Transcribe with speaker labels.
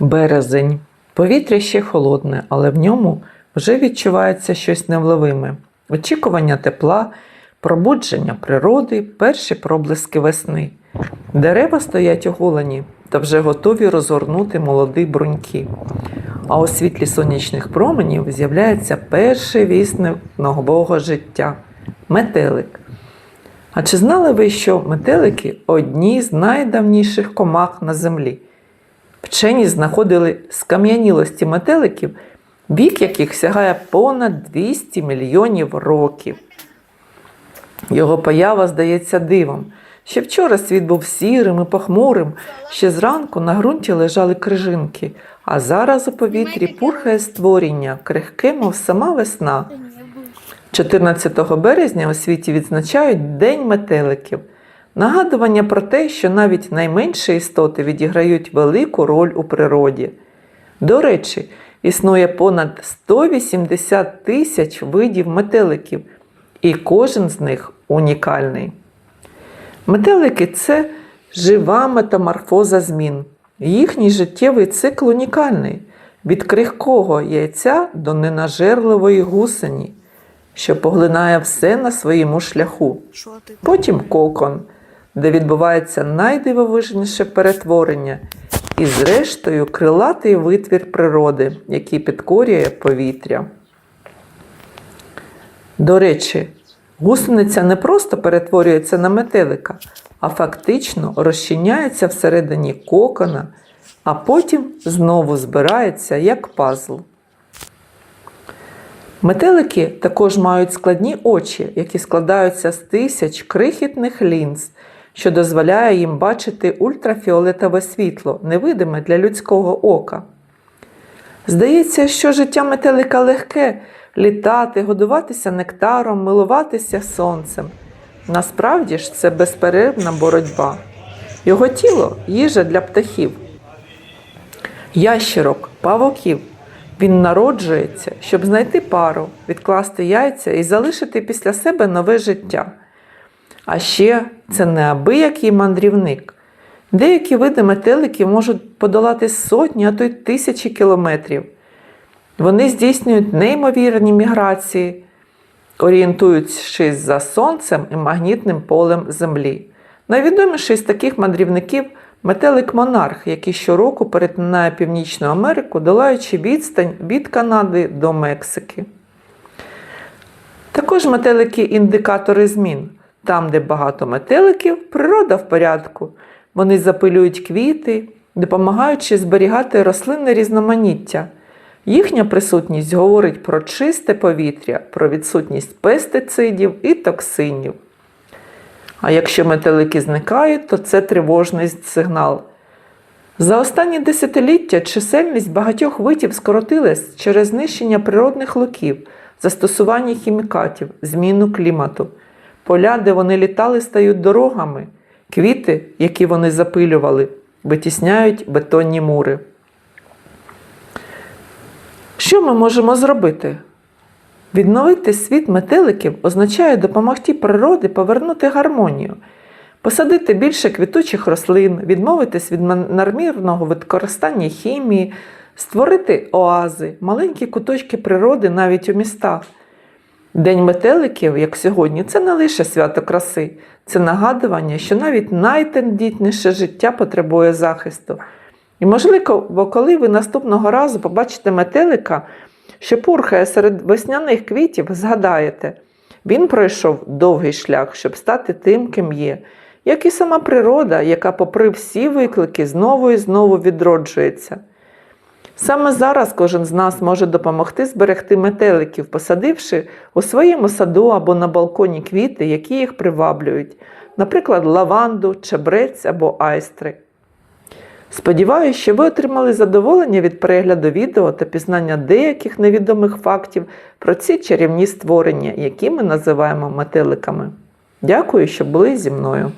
Speaker 1: Березень. Повітря ще холодне, але в ньому вже відчувається щось невловиме. Очікування тепла, пробудження природи, перші проблиски весни. Дерева стоять оголені та вже готові розгорнути молоді бруньки. А у світлі сонячних променів з'являється перший вісник нового життя метелик. А чи знали ви, що метелики одні з найдавніших комах на землі? Вчені знаходили скам'янілості метеликів, вік яких сягає понад 200 мільйонів років. Його поява здається дивом. Ще вчора світ був сірим і похмурим, ще зранку на ґрунті лежали крижинки, а зараз у повітрі пурхає створіння, крихке, мов сама весна. 14 березня у світі відзначають День метеликів. Нагадування про те, що навіть найменші істоти відіграють велику роль у природі. До речі, існує понад 180 тисяч видів метеликів, і кожен з них унікальний. Метелики це жива метаморфоза змін. Їхній життєвий цикл унікальний від крихкого яйця до ненажерливої гусені, що поглинає все на своєму шляху. Потім кокон, де відбувається найдивовижніше перетворення, і, зрештою, крилатий витвір природи, який підкорює повітря. До речі, гусениця не просто перетворюється на метелика, а фактично розчиняється всередині кокона, а потім знову збирається як пазл. Метелики також мають складні очі, які складаються з тисяч крихітних лінз, що дозволяє їм бачити ультрафіолетове світло, невидиме для людського ока. Здається, що життя метелика легке літати, годуватися нектаром, милуватися сонцем. Насправді ж це безперервна боротьба. Його тіло їжа для птахів, ящерок, павуків. Він народжується, щоб знайти пару, відкласти яйця і залишити після себе нове життя. А ще це неабиякий мандрівник. Деякі види метеликів можуть подолати сотні, а то й тисячі кілометрів. Вони здійснюють неймовірні міграції, орієнтуючись за сонцем і магнітним полем Землі. Найвідоміший з таких мандрівників метелик Монарх, який щороку перетинає Північну Америку, долаючи відстань від Канади до Мексики. Також метелики індикатори змін. Там, де багато метеликів, природа в порядку. Вони запилюють квіти, допомагаючи зберігати рослинне різноманіття. Їхня присутність говорить про чисте повітря, про відсутність пестицидів і токсинів. А якщо метелики зникають, то це тривожний сигнал. За останні десятиліття чисельність багатьох видів скоротилась через знищення природних луків, застосування хімікатів, зміну клімату. Поля, де вони літали, стають дорогами, квіти, які вони запилювали, витісняють бетонні мури. Що ми можемо зробити? Відновити світ метеликів означає допомогти природі повернути гармонію, посадити більше квітучих рослин, відмовитись від надмірного використання хімії, створити оази, маленькі куточки природи навіть у містах. День метеликів, як сьогодні, це не лише свято краси, це нагадування, що навіть найтендітніше життя потребує захисту. І, можливо, коли ви наступного разу побачите метелика, що пурхає серед весняних квітів, згадаєте, він пройшов довгий шлях, щоб стати тим, ким є, як і сама природа, яка, попри всі виклики, знову і знову відроджується. Саме зараз кожен з нас може допомогти зберегти метеликів, посадивши у своєму саду або на балконі квіти, які їх приваблюють, наприклад, лаванду, чебрець або айстри. Сподіваюся, що ви отримали задоволення від перегляду відео та пізнання деяких невідомих фактів про ці чарівні створення, які ми називаємо метеликами. Дякую, що були зі мною.